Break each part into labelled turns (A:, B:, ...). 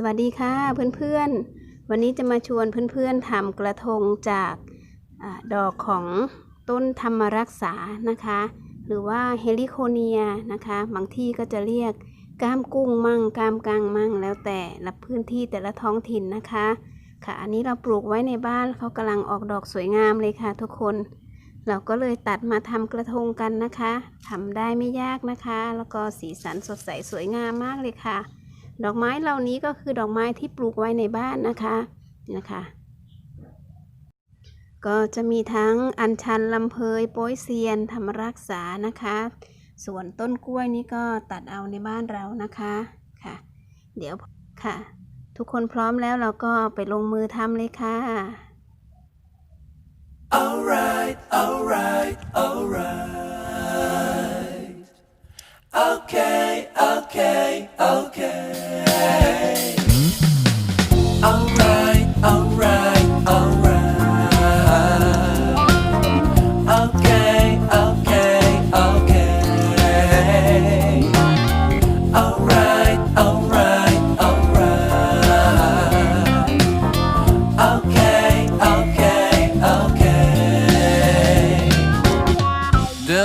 A: สวัสดีค่ะเพื่อนๆ วันนี้จะมาชวนเพื่อนๆทำกระทงจากอดอกของต้นธรรมรักษานะคะ หรือว่าเฮลิโคเนียนะคะ บางที่ก็จะเรียกก้ามกุ้งมั่งก้ามกังมั่ง แล้วแต่ละพื้นที่แต่ละท้องถิ่นนะคะ ค่ะ อันนี้เราปลูกไว้ในบ้านเขากำลังออกดอกสวยงามเลยค่ะทุกคน เราก็เลยตัดมาทำกระทงกันนะคะทำได้ไม่ยากนะคะ แล้วก็สีสันสดใสสวยงามมากเลยค่ะ ดอกไม้เหล่านี้ก็คือดอกไม้ที่ปลูกไว้ในบ้านนะคะนะคะ ก็จะมีทั้งอัญชันลำเพยโป้ยเซียนธรรมรักษานะคะ ส่วนต้นกล้วยนี่ก็ตัดเอาในบ้านเรานะคะค่ะ เดี๋ยวค่ะ ทุกคนพร้อมแล้วเราก็ไปลงมือทำเลยค่ะ
B: Alright, alright, alright. Okay, okay, okay.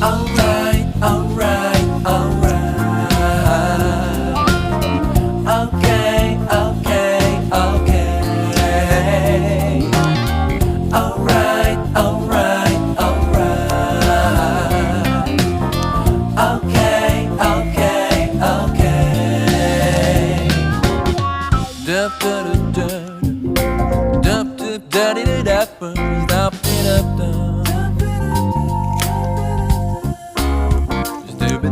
B: Oh.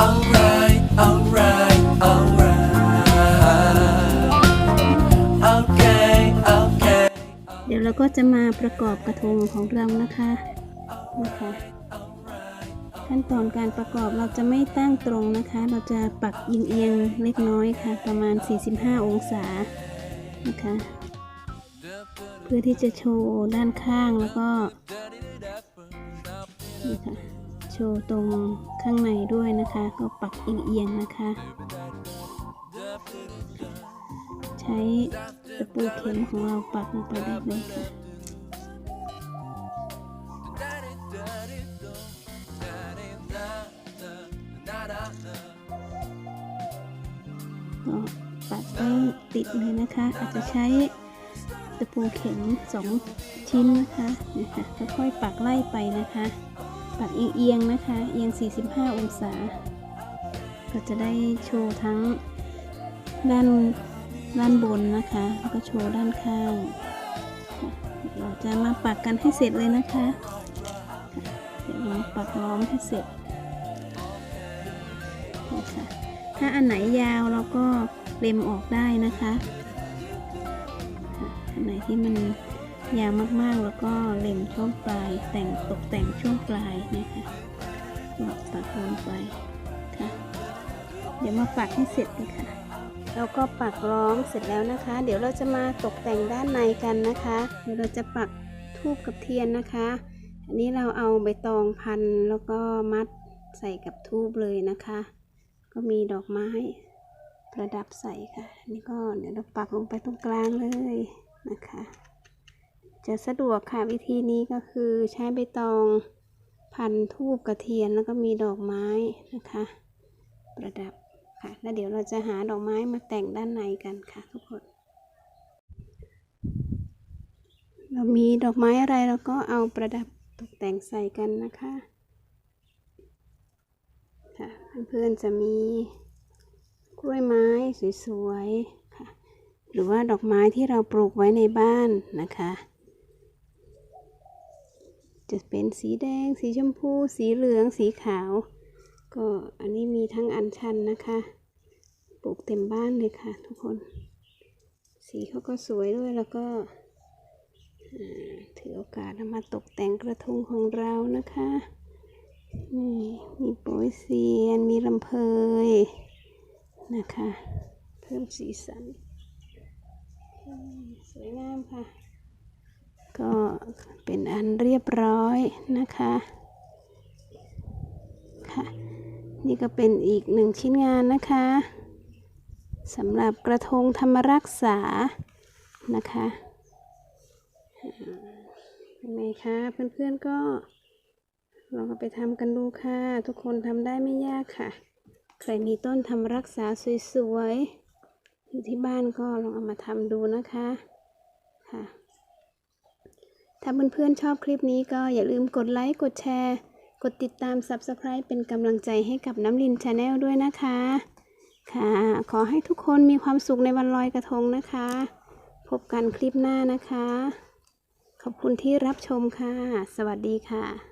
B: Alright, alright, alright. Okay, okay.
A: เดี๋ยวเราก็จะมาประกอบกระทงของเรานะคะนะคะขั้นตอนการประกอบเราจะไม่ตั้งตรงนะคะ เราจะปักเอียงๆเล็กน้อยค่ะ ประมาณ 45 องศานะคะ เพื่อที่จะโชว์ด้านข้างแล้วก็นี่ค่ะ ว์ตรงข้างในด้วยนะคะ ก็ปักเอียงๆนะคะ ใช้ตะปูเข็มของเราปักลงไปได้เลยค่ะก็ปัดให้ติดเลยนะคะ อาจจะใช้ตะปูเข็มสองชิ้นนะคะนี่ค่ะค่อยๆปักไล่ไปนะคะ ปักเอียงๆนะคะ เอียง 45 องศา ก็จะได้โชว์ทั้งด้านด้านบนนะคะ แล้วก็โชว์ด้านข้าง เราจะมาปักกันให้เสร็จเลยนะคะ เดี๋ยวเราปักล้อมให้เสร็จนะคะถ้าอันไหนยาวเราก็เล็มออกได้นะคะ อันไหนที่มัน ยาวมากๆ แล้วก็เล็มช่วงปลายแต่งตกแต่งช่วงปลายนะคะก็ปักลงไปค่ะ เดี๋ยวมาปักให้เสร็จเลยค่ะเราก็ปักล้อมเสร็จแล้วนะคะ เดี๋ยวเราจะมาตกแต่งด้านในกันนะคะ เดี๋ยวเราจะปักทูบกับเทียนนะคะ อันนี้เราเอาใบตองพันแล้วก็มัดใส่กับทูบเลยนะคะ ก็มีดอกไม้ประดับใส่ค่ะอันนี่ก็เดี๋ยวเราปักลงไปตรงกลางเลยนะคะ จะสะดวกค่ะวิธีนี้ก็คือใช้ใบตองพันทูบกระเทียนแล้วก็มีดอกไม้นะคะ ประดับค่ะ แล้วเดี๋ยวเราจะหาดอกไม้มาแต่งด้านในกันค่ะทุกคน เรามีดอกไม้อะไรเราก็เอาประดับตกแต่งใส่กันนะคะค่ะเพื่อนๆจะมีกล้วยไม้สวยๆค่ะ หรือว่าดอกไม้ที่เราปลูกไว้ในบ้านนะคะ จะเป็นสีแดง สีชมพู สีเหลือง สีขาว ก็อันนี้มีทั้งอัญชันนะคะ ปลูกเต็มบ้านเลยค่ะทุกคน สีเขาก็สวยด้วยแล้วก็ถือโอกาสนำมาตกแต่งกระทงของเรานะคะนี่มีโปรยเซียน มีลำเพยนะคะ เพิ่มสีสัน สวยงามค่ะ ก็เป็นอันเรียบร้อยนะคะค่ะนี่ก็เป็นอีกหนึ่งชิ้นงานนะคะสำหรับกระทงธรรมรักษานะคะเป็นไงคะเพื่อนๆก็ลองไปทำกันดูค่ะ ทุกคนทำได้ไม่ยากค่ะ ใครมีต้นทำรักษาสวยๆอยู่ที่บ้านก็ลองเอามาทำดูนะคะค่ะ ถ้าเพื่อนๆชอบคลิปนี้ก็อย่าลืมกดไลค์ กดแชร์ กดติดตาม Subscribe เป็นกำลังใจให้กับน้ำลินชาแนลด้วยนะคะ ค่ะ ขอให้ทุกคนมีความสุขในวันลอยกระทงนะคะ พบกันคลิปหน้านะคะ ขอบคุณที่รับชมค่ะ สวัสดีค่ะ